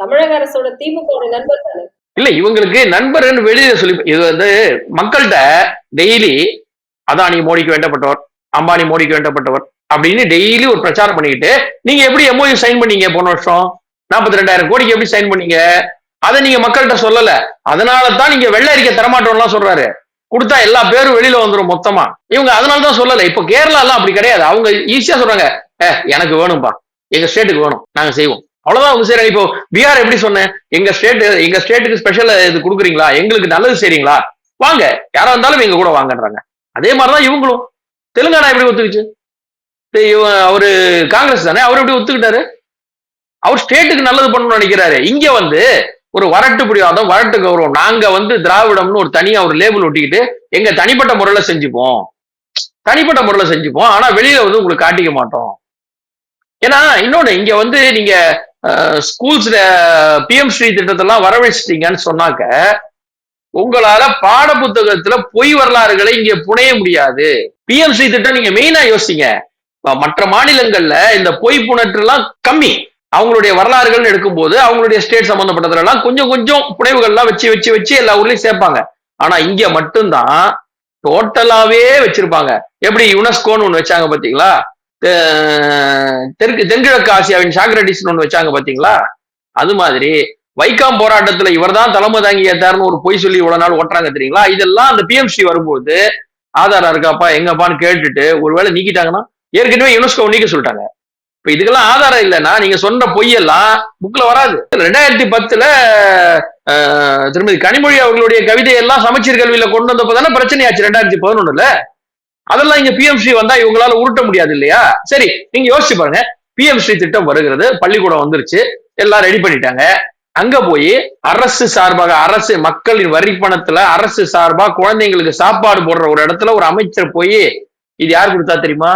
தமிழக அரசோட திமுக நண்பர் தானே? இல்ல இவங்களுக்கு நண்பர்னு வெளியில சொல்லி இது வந்து மக்கள்கிட்ட டெய்லி அதானி மோடிக்கு வேண்டப்பட்டவர் அம்பானி மோடிக்கு வேண்டப்பட்டவர் அப்படின்னு டெய்லி ஒரு பிரச்சாரம் பண்ணிக்கிட்டு நீங்க எப்படி எம்ஓயு சைன் பண்ணீங்க போன வருஷம்? நாற்பத்தி ரெண்டாயிரம் கோடிக்கு எப்படி சைன் பண்ணீங்க? அதை நீங்க மக்கள்கிட்ட சொல்லல. அதனால தான் நீங்க வெள்ள அறிக்கை தரமாட்டோம்லாம் சொல்றாரு. கொடுத்தா எல்லா பேரும் வெளியில வந்துடும் மொத்தமா. இவங்க அதனால தான் சொல்லல. இப்ப கேரளாலாம் அப்படி கிடையாது. அவங்க ஈஸியா சொல்றாங்க ஏ எனக்கு வேணும்பா. எங்க ஸ்டேட்டுக்கு வேணும். நாங்க செய்வோம். அவ்வளவுதான் அவங்க செய்யறாங்க இப்போ பீகார் எப்படி சொன்னேன்? எங்க ஸ்டேட் எங்க ஸ்டேட்டுக்கு ஸ்பெஷல் இது கொடுக்குறீங்களா? எங்களுக்கு நல்லது செய்றீங்களா? வாங்க. யாரா இருந்தாலும் எங்க கூட வாங்கன்றாங்க. அதே மாதிரிதான் இவங்களும். தெலுங்கானா எப்படி ஒத்துக்குச்சு? அவரு காங்கிரஸ் தானே? அவர் எப்படி ஒத்துக்கிட்டாரு? அவர் ஸ்டேட்டுக்கு நல்லது பண்ணணும்னு நினைக்கிறாரு. இங்க வந்து ஒரு வரட்டு பிடிவாதம் வரட்டு கௌரவம். நாங்க வந்து திராவிடம்னு ஒரு தனியா ஒரு லேபிள் ஒட்டிக்கிட்டு எங்க தனிப்பட்ட முறையில செஞ்சுப்போம். தனிப்பட்ட முறையில செஞ்சுப்போம். ஆனா வெளியில வந்து உங்களுக்கு காட்டிக்க மாட்டோம். ஏன்னா இன்னொன்னு இங்க வந்து நீங்க ஸ்கூல்ஸ்ல பிஎம் ஸ்ரீ திட்டத்தெல்லாம் வரவழைச்சிட்டீங்கன்னு சொன்னாக்க உங்களால பாட புத்தகத்துல பொய் வரலாறுகளை இங்க புனைய முடியாது. பிஎம்ஸ்ரீ திட்டம் நீங்க மெயினா யோசிங்க. மற்ற மாநிலங்கள்ல இந்த பொய் புணற்றெல்லாம் கம்மி. அவங்களுடைய வரலாறுகள்னு எடுக்கும்போது அவங்களுடைய ஸ்டேட் சம்பந்தப்பட்டதுலாம் கொஞ்சம் கொஞ்சம் புனைவுகள்லாம் வச்சு வச்சு வச்சு எல்லா ஊர்லயும் சேர்ப்பாங்க. ஆனா இங்க மட்டும்தான் டோட்டலாவே வச்சிருப்பாங்க. எப்படி யுனெஸ்கோன்னு ஒண்ணு வச்சாங்க பாத்தீங்களா? தெற்கு தென்கிழக்கு ஆசியாவின் சாக்ரட்டிஸ்னு ஒண்ணு வச்சாங்க பாத்தீங்களா? அது மாதிரி. வைக்காம் போராட்டத்துல இவர்தான் தலைமை தாங்கி ஏத்தாருன்னு ஒரு பொய் சொல்லி இவ்வளவு நாள் ஓட்டுறாங்க தெரியுங்களா? இதெல்லாம் அந்த பிஎம்சி வரும்போது ஆதாரம் இருக்காப்பா எங்கப்பான்னு கேட்டுட்டு ஒருவேளை நீக்கிட்டாங்கன்னா ஏற்கனவே யுனெஸ்கோ நீக்க சொல்லிட்டாங்க. இப்ப இதுக்கெல்லாம் ஆதாரம் இல்லைன்னா நீங்க சொன்ன பொய்யெல்லாம் புக்ல வராது. ரெண்டாயிரத்தி பத்துல திருமதி கனிமொழி அவர்களுடைய கவிதையெல்லாம் சமச்சீர் கல்வியில கொண்டு வந்தப்போ தானே பிரச்சனையாச்சு ரெண்டாயிரத்தி பதினொன்னுல. அதெல்லாம் இங்க பிஎம்சி வந்தா இவங்களால உருட்ட முடியாது இல்லையா? சரி நீங்க யோசிச்சு பாருங்க. பிஎம்சி திட்டம் வருகிறது பள்ளிக்கூடம் வந்துருச்சு எல்லாம் ரெடி பண்ணிட்டாங்க. அங்க போய் அரசு சார்பாக அரசு மக்களின் வரி பணத்துல அரசு சார்பா குழந்தைங்களுக்கு சாப்பாடு போடுற ஒரு இடத்துல ஒரு அமைச்சர் போய் இது யார் கொடுத்தா தெரியுமா?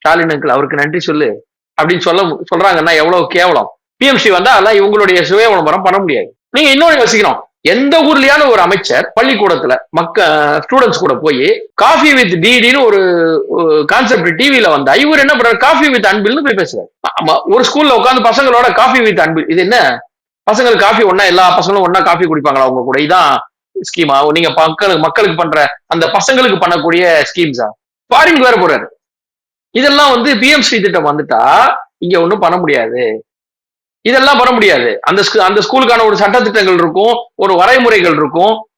ஸ்டாலின் அங்கிள் அவருக்கு நன்றி சொல்லு அப்படின்னு சொல்ல சொல்றாங்கன்னா எவ்வளவு கேவலம். பிஎம்சி வந்தா அதெல்லாம் இவங்களுடைய சுய விளம்பரம் பண்ண முடியாது. நீங்க இன்னொன்னு யோசிக்கணும். எந்த ஊர்லயான ஒரு அமைச்சர் பள்ளிக்கூடத்துல மக்க ஸ்டூடெண்ட்ஸ் கூட போய் காஃபி வித் டிடின்னு ஒரு கான்செப்ட் டிவியில வந்தா இவர் என்ன பண்றாரு? காஃபி வித் அன்பில்னு போய் பேசுறாரு. ஒரு ஸ்கூல்ல உட்காந்து பசங்களோட காஃபி வித் அன்பில் இது என்ன? பசங்களுக்கு காஃபி ஒன்னா எல்லா பசங்களும் ஒன்னா காஃபி குடிப்பாங்களா உங்க கூட? இதான் ஸ்கீமா நீங்க மக்களுக்கு மக்களுக்கு பண்ற அந்த பசங்களுக்கு பண்ணக்கூடிய ஸ்கீம்ஸா ஃபாரின் வேற போறாரு. இதெல்லாம் வந்து பிஎம்ஸ்ரீ திட்டம் வந்துட்டா இங்க ஒன்றும் பண்ண முடியாது. இதெல்லாம் பண்ண முடியாது. அந்த ஸ்கூ- அந்த ஸ்கூலுக்கான ஒரு சட்டத்திட்டங்கள் இருக்கும் ஒரு வரைமுறைகள் இருக்கும்.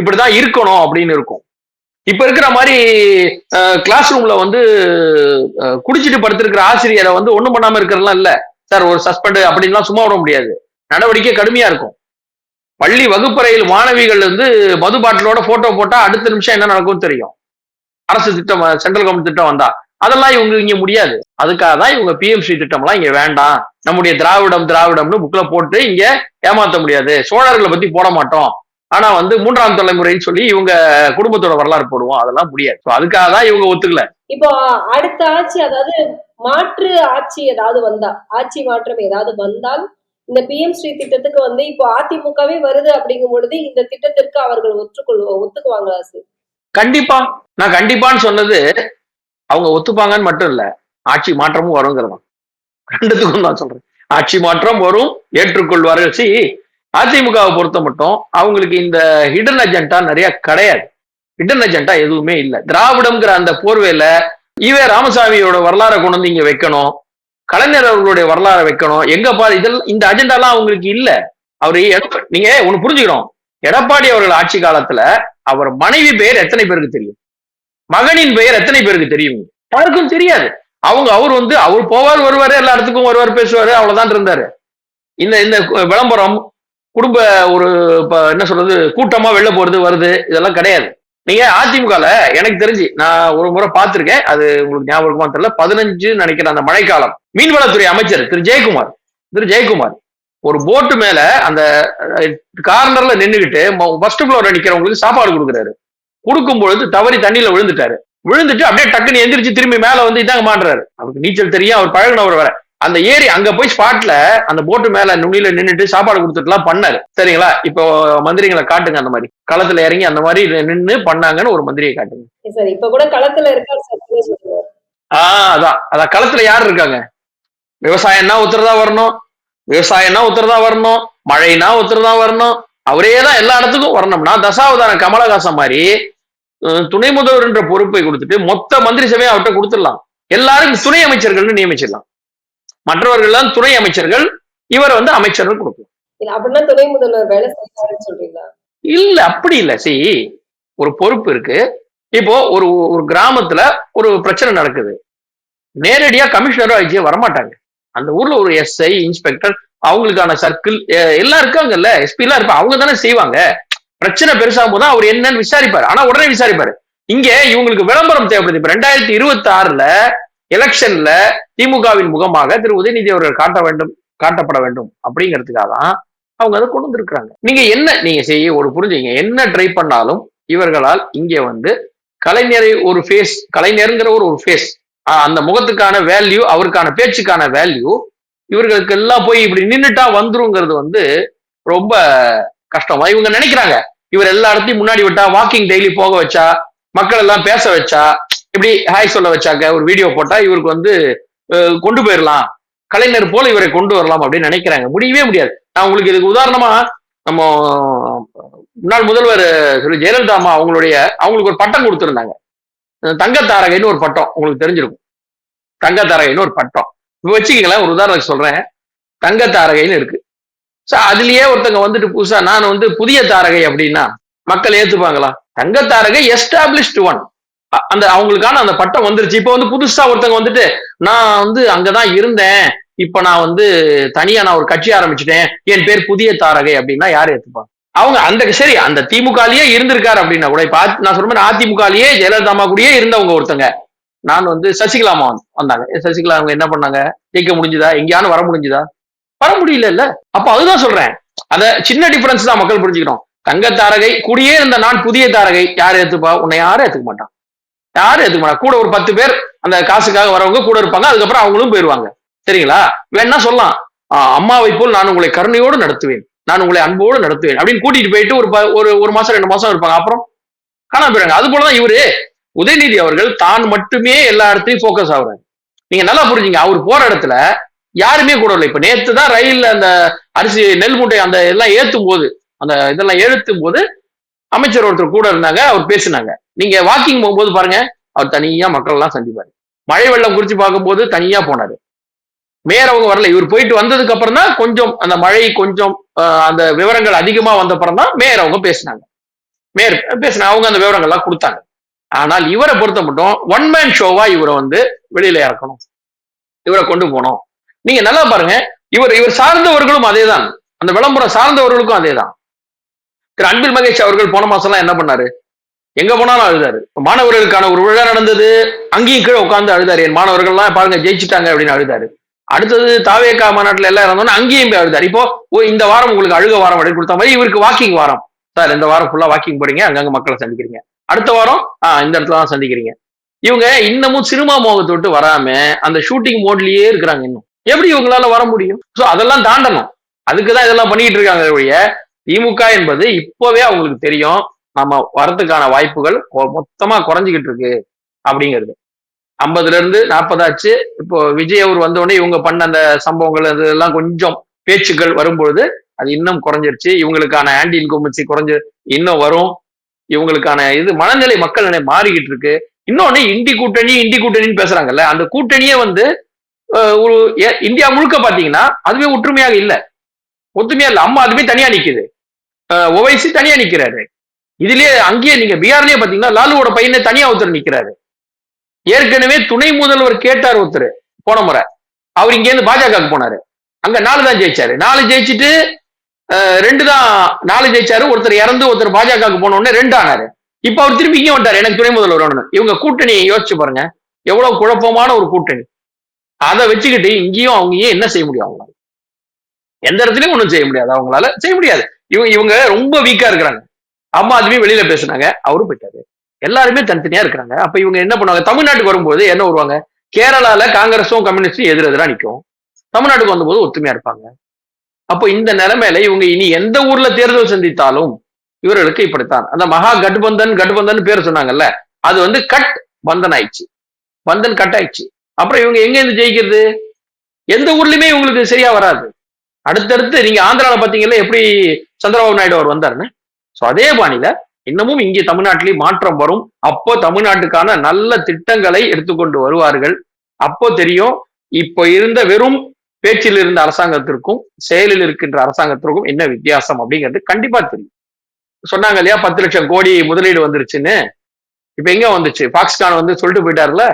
இப்படிதான் இருக்கணும் அப்படின்னு இருக்கும். இப்ப இருக்கிற மாதிரி கிளாஸ் ரூம்ல வந்து குடிச்சிட்டு படுத்திருக்கிற ஆசிரியரை வந்து ஒண்ணும் பண்ணாம இருக்கிறதுலாம் இல்ல. சார் ஒரு சஸ்பெண்ட் அப்படின்லாம் சும்மா விட முடியாது. நடவடிக்கை கடுமையா இருக்கும். பள்ளி வகுப்பறையில் மாணவிகள் வந்து மது பாட்டிலோட போட்டோ போட்டா அடுத்த நிமிஷம் என்ன நடக்கும்னு தெரியும். அரசு திட்டம் சென்ட்ரல் கவர்மெண்ட் திட்டம் வந்தா. அதெல்லாம் இவங்க இங்க முடியாது. அதுக்காக தான் இவங்க பிஎம்சி திட்டம்லாம் இங்க வேண்டாம். நம்முடைய திராவிடம் திராவிடம்னு புக்ல போட்டு இங்க ஏமாத்த முடியாது. சோழர்களை பத்தி போட மாட்டோம். ஆனா வந்து மூன்றாம் தலைமுறைன்னு சொல்லி இவங்க குடும்பத்தோட வரலாறு போடுவோம். அதெல்லாம் முடியாது. அதுக்காக தான் இவங்க ஒத்துக்கல. இப்போ அடுத்த ஆட்சி அதாவது மாற்று ஆட்சி ஏதாவது வந்தா ஆட்சி மாற்றம் ஏதாவது வந்தால் இந்த பிஎம் ஸ்ரீ திட்டத்துக்கு வந்து இப்போ அதிமுகவே வருது அப்படிங்கும் பொழுது இந்த திட்டத்திற்கு அவர்கள் ஒற்றுக்கொள் ஒத்துக்குவாங்களா சார்? கண்டிப்பா. நான் கண்டிப்பான்னு சொன்னது அவங்க ஒத்துப்பாங்கன்னு மட்டும் இல்லை ஆட்சி மாற்றமும் வருங்கிறதான் ரெண்டுத்துக்கும் தான் சொல்றேன். ஆட்சி மாற்றம் வரும் ஏற்றுக்கொள்வார்கள். சி அதிமுகவை பொறுத்த மட்டும் அவங்களுக்கு இந்த ஹிடன் அஜெண்டா நிறைய கிடையாது. ஹிடன் அஜெண்டா எதுவுமே இல்லை. திராவிடம்ங்கிற அந்த போர்வையில ஈவே ராமசாமியோட வரலாறை கொண்டு வந்து இங்க வைக்கணும். கலைஞர் அவர்களுடைய வரலாறை வைக்கணும். எங்க பாரு இதெல்லாம் இந்த அஜெண்டாலாம் அவங்களுக்கு இல்ல. அவரு நீங்க ஒண்ணு புரிஞ்சுக்கணும் எடப்பாடி அவர்கள் ஆட்சி காலத்துல அவர் மனைவி பெயர் எத்தனை பேருக்கு தெரியும்? மகனின் பெயர் எத்தனை பேருக்கு தெரியும்? யாருக்கும் தெரியாது. அவங்க அவர் வந்து அவர் போவார் வருவாரு எல்லா இடத்துக்கும் வருவார் பேசுவாரு அவ்வளவுதான் இருந்தாரு. இந்த இந்த விளம்பரம் குடும்ப ஒரு இப்போ என்ன சொல்றது கூட்டமா வெளில போறது வருது இதெல்லாம் கிடையாது. நீங்க அதிமுகல எனக்கு தெரிஞ்சு நான் ஒரு முறை பார்த்திருக்கேன் அது உங்களுக்கு ஞாபகமா தெரியல பதினஞ்சு நினைக்கிறேன் அந்த மழைக்காலம். மீன்வளத்துறை அமைச்சர் திரு. ஜெயக்குமார் திரு. ஜெயக்குமார் ஒரு போட்டு மேல அந்த கார்னர்ல நின்றுகிட்டு ஃபர்ஸ்ட் ஃப்ளோர்ல நிக்கிறவங்களுக்கு சாப்பாடு கொடுக்குறாரு. கொடுக்கும் பொழுது தவறி தண்ணியில விழுந்துட்டாரு. விழுந்துட்டு அப்படியே டக்குன்னு எந்திரிச்சு திரும்பி மேல வந்து இதாங்க மாட்டுறாரு. அவருக்கு நீச்சல் தெரியும் அவர் பழகினவர் வர அந்த ஏரி அங்க போய் ஸ்பாட்ல அந்த போட்டு மேல நுனியில நின்னுட்டு சாப்பாடு கொடுத்துட்டுலாம் பண்ணாரு. சரிங்களா? இப்போ மந்திரிகளை காட்டுங்க அந்த மாதிரி. களத்துல இறங்கி அந்த மாதிரி நின்னு பண்ணாங்கன்னு ஒரு மந்திரியை காட்டுங்க. சார் இப்ப கூட களத்துல இருக்காரு. ஆஹ் அதான். அதான் களத்துல யார் இருக்காங்க? விவசாயம்னா ஒருத்தர் தான் வரணும். விவசாயம்னா ஒருத்தர் தான் வரணும். மழைனா ஒருத்தர் தான் வரணும். அவரே தான் எல்லா இடத்துக்கும் வரணும்னா தசாவதாரம் கமலஹாசன் மாதிரி துணை முதல்வர் என்ற பொறுப்பை கொடுத்துட்டு மொத்த மந்திரி சபையை அவர்கிட்ட கொடுத்துடலாம். எல்லாரும் துணை அமைச்சர்கள்னு நியமிச்சிடலாம். மற்றவர்கள் துணை அமைச்சர்கள் இவர் வந்து அமைச்சர்கள் கொடுக்கலாம். அப்படின்னா துணை முதல்வர் வேலை சொல்றீங்களா? இல்ல அப்படி இல்ல. சி ஒரு பொறுப்பு இருக்கு. இப்போ ஒரு ஒரு கிராமத்துல ஒரு பிரச்சனை நடக்குது. நேரடியா கமிஷனரோ ஐஜியோ வரமாட்டாங்க. அந்த ஊர்ல ஒரு எஸ்ஐ இன்ஸ்பெக்டர் அவங்களுக்கான சர்க்கிள் எல்லாம் இருக்காங்கல்ல எஸ்பி எல்லாம் இருப்பாங்க அவங்க தானே செய்வாங்க. பிரச்சனை பெருசாகும் போது அவர் என்னன்னு விசாரிப்பாரு. ஆனா உடனே விசாரிப்பாரு. இங்க இவங்களுக்கு விளம்பரம் தேவைப்படுது. இப்ப ரெண்டாயிரத்தி இருபத்தி ஆறுல எலெக்ஷன்ல திமுகவின் முகமாக திரு உதயநிதி அவர்கள் காட்ட வேண்டும் காட்டப்பட வேண்டும் அப்படிங்கிறதுக்காக தான் அவங்க அதை கொண்டு வந்திருக்கிறாங்க. நீங்க என்ன நீங்க செய்ய ஒரு புரிஞ்சுங்க என்ன ட்ரை பண்ணாலும் இவர்களால் இங்க வந்து கலைஞரை ஒரு ஃபேஸ் கலைஞருங்கிற ஒரு ஒரு ஃபேஸ் அந்த முகத்துக்கான வேல்யூ அவருக்கான பேச்சுக்கான வேல்யூ இவர்களுக்கு எல்லாம் போய் இப்படி நின்றுட்டா வந்துருங்கிறது வந்து ரொம்ப கஷ்டமா. இவங்க நினைக்கிறாங்க. இவர் எல்லா இடத்தையும் முன்னாடி விட்டா வாக்கிங் டெய்லி போக வச்சா மக்கள் எல்லாம் பேச வச்சா இப்படி ஹாய் சொல்ல வச்சாக்க ஒரு வீடியோ போட்டா இவருக்கு வந்து கொண்டு போயிடலாம் கலைஞர் போல இவரை கொண்டு வரலாம் அப்படின்னு நினைக்கிறாங்க. முடியவே முடியாது. நான் உங்களுக்கு இதுக்கு உதாரணமா நம்ம முன்னாள் முதல்வர் சொல்லி ஜெயலலிதா அம்மா அவங்களுடைய அவங்களுக்கு ஒரு பட்டம் கொடுத்துருந்தாங்க. தங்கத்தாரகைன்னு ஒரு பட்டம் உங்களுக்கு தெரிஞ்சிருக்கும். தங்கத்தாரகைன்னு ஒரு பட்டம். இப்ப ஒரு உதாரணம் சொல்றேன். தங்கத்தாரகைன்னு இருக்கு. ஸோ அதுலயே ஒருத்தங்க வந்துட்டு புதுசா நான் வந்து புதிய தாரகை அப்படின்னா மக்கள் ஏத்துப்பாங்களா? தங்கத்தாரகை எஸ்டாப்ளிஷ்டு ஒன் அந்த அவங்களுக்கான அந்த பட்டம் வந்துருச்சு. இப்போ வந்து புதுசா ஒருத்தங்க வந்துட்டு நான் வந்து அங்கதான் இருந்தேன். இப்ப நான் வந்து தனியா நான் ஒரு கட்சி ஆரம்பிச்சிட்டேன். என் பேர் புதிய தாரகை அப்படின்னா யார் ஏத்துப்பாங்க? அவங்க அந்த சரி அந்த திமுகலயே இருந்திருக்காரு அப்படின்னா கூட இப்ப நான் சொல்ற மாதிரி அதிமுகலயே ஜெயலலிதா கூடயே இருந்தவங்க ஒருத்தங்க. நான் வந்து சசிகலா அம்மா வந்து- வந்தாங்க. சசிகலா அவங்க என்ன பண்ணாங்க? ஜெயிக்க முடிஞ்சுதா? எங்கேயானு வர முடிஞ்சுதா? வர முடியல இல்ல அப்ப அதுதான் சொல்றேன். அத சின்ன டிஃபரன்ஸ் தான் மக்கள் புரிஞ்சுக்கிறோம் தங்க தாரகை கூடயே இருந்த நான் புதிய தாரகை யார் ஏத்துப்பா? உன்னை யாரும் ஏத்துக்க மாட்டான். யாரும் ஏத்துக்க மாட்டான். கூட ஒரு பத்து பேர் அந்த காசுக்காக வரவங்க கூட இருப்பாங்க. அதுக்கப்புறம் அவங்களும் போயிருவாங்க. சரிங்களா? வேணா சொல்லலாம். ஆஹ் அம்மாவை போல் நான் உங்களை கருணையோடு நடத்துவேன். நான் உங்களை அன்போடு நடத்துவேன் அப்படின்னு கூட்டிட்டு போயிட்டு ஒரு ஒரு ஒரு மாசம் ரெண்டு மாசம் இருப்பாங்க. அப்புறம் காணாம போயிடுறாங்க அது போலதான் இவரு. உதயநிதி அவர்கள் தான் மட்டுமே எல்லா இடத்துலையும் ஃபோக்கஸ் ஆகுறாரு. நீங்க நல்லா புரிஞ்சுங்க அவர் போற இடத்துல யாருமே கூட இல்லை. இப்ப நேத்து தான் ரயில்ல அந்த அரிசி நெல் மூட்டை அந்த எல்லாம் ஏத்தும் போது அந்த இதெல்லாம் ஏத்தும் போது அமைச்சர் ஒருத்தர் கூட இருந்தாங்க அவர் பேசினாங்க. நீங்க வாக்கிங் போகும்போது பாருங்க அவர் தனியா மக்கள் எல்லாம் சந்திப்பாரு. மழை வெள்ளம் குறிச்சு பார்க்கும்போது தனியா போனாரு. மேயர் அவங்க வரல. இவர் போயிட்டு வந்ததுக்கு அப்புறம் தான் கொஞ்சம் அந்த மழை கொஞ்சம் அந்த விவரங்கள் அதிகமா வந்த அப்புறம் தான் மேயர் அவங்க பேசினாங்க. மேயர் பேசினாங்க அவங்க அந்த விவரங்கள்லாம் கொடுத்தாங்க. ஆனால் இவரை பொறுத்த மட்டும் ஒன் மேன் ஷோவா இவரை வந்து வெளியில இறக்கணும். இவரை கொண்டு போகணும். நீங்க நல்லா பாருங்க இவர் இவர் சார்ந்தவர்களும் அதேதான். அந்த விளம்பரம் சார்ந்தவர்களுக்கும் அதேதான். திரு அன்பில் மகேஷ் அவர்கள் போன மாசம்லாம் என்ன பண்ணாரு? எங்க போனாலும் அழுதாரு. மாணவர்களுக்கான ஒரு விழா நடந்தது. அங்கேயும் கீழே உட்காந்து அழுதாரு. என் மாணவர்கள்லாம் பாருங்க ஜெயிச்சுட்டாங்க அப்படின்னு அழுதாரு. அடுத்தது தாவேக்கா மாநாட்டில் எல்லாம் இருந்தோம்னா அங்கேயும் போய் அழுதாரு. இப்போ ஓ இந்த வாரம் உங்களுக்கு அழுக வாரம் அப்படின்னு கொடுத்த மாதிரி இவருக்கு வாக்கிங் வாரம். சார் இந்த வாரம் ஃபுல்லா வாக்கிங் போறீங்க அங்கங்க மக்களை சந்திக்கிறீங்க. அடுத்த வாரம் ஆஹ் இந்த இடத்துல தான் சந்திக்கிறீங்க. இவங்க இன்னமும் சினிமா மோகத்தை விட்டு வராம அந்த ஷூட்டிங் மோட்லயே இருக்கிறாங்க இன்னும். எப்படி இவங்களால வர முடியும்? ஸோ அதெல்லாம் தாண்டணும். அதுக்கு தான் இதெல்லாம் பண்ணிட்டு இருக்காங்க ஒழிய திமுக என்பது இப்பவே அவங்களுக்கு தெரியும். நம்ம வரதுக்கான வாய்ப்புகள் மொத்தமாக மொத்தமா குறைஞ்சிக்கிட்டு இருக்கு அப்படிங்கிறது. ஐம்பதுல இருந்து நாற்பதாச்சு இப்போ விஜய் அவர் வந்தோடனே இவங்க பண்ண அந்த சம்பவங்கள் அதெல்லாம் கொஞ்சம் பேச்சுக்கள் வரும்பொழுது அது இன்னும் குறைஞ்சிருச்சு. இவங்களுக்கான ஆன்டி இன்கம்பன்சி குறைஞ்சு இன்னும் வரும். இவங்களுக்கான இது மனநிலை மக்கள் நிலை மாறிக்கிட்டு இருக்கு. இன்னொன்னு இந்தி கூட்டணி இந்தி கூட்டணின்னு பேசுறாங்கல்ல அந்த கூட்டணியே வந்து ஒரு இந்தியா முழுக்க பாத்தீங்கன்னா அதுவே ஒற்றுமையாக இல்லை. ஒத்துமையா இல்லை. அம்மா அதுவே தனியா நிக்குது. ஒவைசி தனியா நிக்கிறாரு. இதுலயே அங்கேயே நீங்க பீகார்லயே பாத்தீங்கன்னா லாலுவோட பையனே தனியா ஒருத்தர் நிக்கிறாரு. ஏற்கனவே துணை முதல்வர் கேட்டார் ஒருத்தர் போன முறை. அவர் இங்க இருந்து பாஜகவுக்கு போனாரு. அங்க நாலு தான் ஜெயிச்சாரு. நாலு ஜெயிச்சுட்டு ரெண்டு தான் நாலு ஜெயிச்சாரு. ஒருத்தர் இறந்து ஒருத்தர் பாஜகவுக்கு போன உடனே ரெண்டு ஆனாரு. இப்ப அவர் திருப்பி இங்கே வந்துட்டாரு. எனக்கு துணை முதல்வர் வேணும்னு. இவங்க கூட்டணியை யோசிச்சு பாருங்க. எவ்வளவு குழப்பமான ஒரு கூட்டணி. அதை வச்சுக்கிட்டு இங்கேயும் அவங்க ஏன் என்ன செய்ய முடியும் அவங்களால? எந்த இடத்துலயும் ஒன்றும் செய்ய முடியாது. அவங்களால செய்ய முடியாது. இவங்க இவங்க ரொம்ப வீக்கா இருக்கிறாங்க. அம்மா அதுவே வெளியில பேசுனாங்க. அவரும் போயிட்டாரு. எல்லாருமே தனித்தனியா இருக்கிறாங்க. அப்ப இவங்க என்ன பண்ணுவாங்க? தமிழ்நாட்டுக்கு வரும்போது என்ன வருவாங்க? கேரளால காங்கிரஸும் கம்யூனிஸ்டும் எதிர் நிற்கும் தமிழ்நாட்டுக்கு வந்தபோது ஒத்துமையா இருப்பாங்க. அப்போ இந்த நிலைமையில இவங்க இனி எந்த ஊர்ல தேர்தல் சந்தித்தாலும் இவர்களுக்கு இப்படித்தான். அந்த மகா கட்பந்தன் கட்பந்தன் பேர் சொன்னாங்கல்ல அது வந்து கட் பந்தன் ஆயிடுச்சு. பந்தன் கட் ஆயிடுச்சு. அப்புறம் இவங்க எங்க இருந்து ஜெயிக்கிறது? எந்த ஊர்லயுமே இவங்களுக்கு சரியா வராது. அடுத்தடுத்து நீங்க ஆந்திரால பாத்தீங்களா எப்படி சந்திரபாபு நாயுடு அவர் வந்தாருன்னு? சோ அதே பாணியில இன்னமும் இங்கே தமிழ்நாட்டிலேயே மாற்றம் வரும். அப்போ தமிழ்நாட்டுக்கான நல்ல திட்டங்களை எடுத்துக்கொண்டு வருவார்கள். அப்போ தெரியும் இப்போ இருந்த வெறும் பேச்சில் இருந்த அரசாங்கத்திற்கும் செயலில் இருக்கின்ற அரசாங்கத்திற்கும் என்ன வித்தியாசம் அப்படிங்கிறது கண்டிப்பா தெரியும். சொன்னாங்க இல்லையா பத்து லட்சம் கோடி முதலீடு வந்துருச்சுன்னு. இப்ப எங்க வந்துச்சு? பாக்ஸ்கான் வந்து சொல்லிட்டு போயிட்டாருல?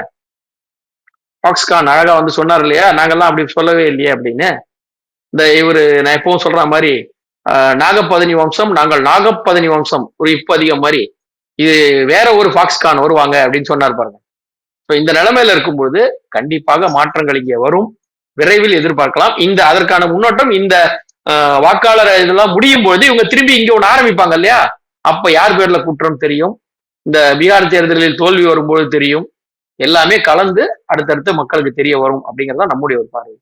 பாக்ஸ்கான் அழகா வந்து சொன்னார் இல்லையா நாங்கெல்லாம் அப்படி சொல்லவே இல்லையே அப்படின்னு. இந்த இவரு நான் எப்பவும் சொல்ற மாதிரி நாகப்பதனி நாகப்பதினி வம்சம் நாங்கள் நாகப்பதினி வம்சம் ஒரு இப்போ அதிகம் மாதிரி. இது வேற ஒரு ஃபாக்ஸ்கான் வருவாங்க அப்படின்னு சொன்னார் பாருங்க. ஸோ இந்த நிலைமையில இருக்கும்போது கண்டிப்பாக மாற்றங்கள் இங்கே வரும். விரைவில் எதிர்பார்க்கலாம். இந்த அதற்கான முன்னோட்டம் இந்த ஆஹ், வாக்காளர் இதெல்லாம் முடியும் பொழுது இவங்க திரும்பி இங்க ஒன்று ஆரம்பிப்பாங்க இல்லையா? அப்ப யார் பேர்ல குற்றம் தெரியும்? இந்த பீகார் தேர்தலில் தோல்வி வரும்போது தெரியும். எல்லாமே கலந்து அடுத்தடுத்து மக்களுக்கு தெரிய வரும் அப்படிங்கறத நம்முடைய ஒரு பார்வை.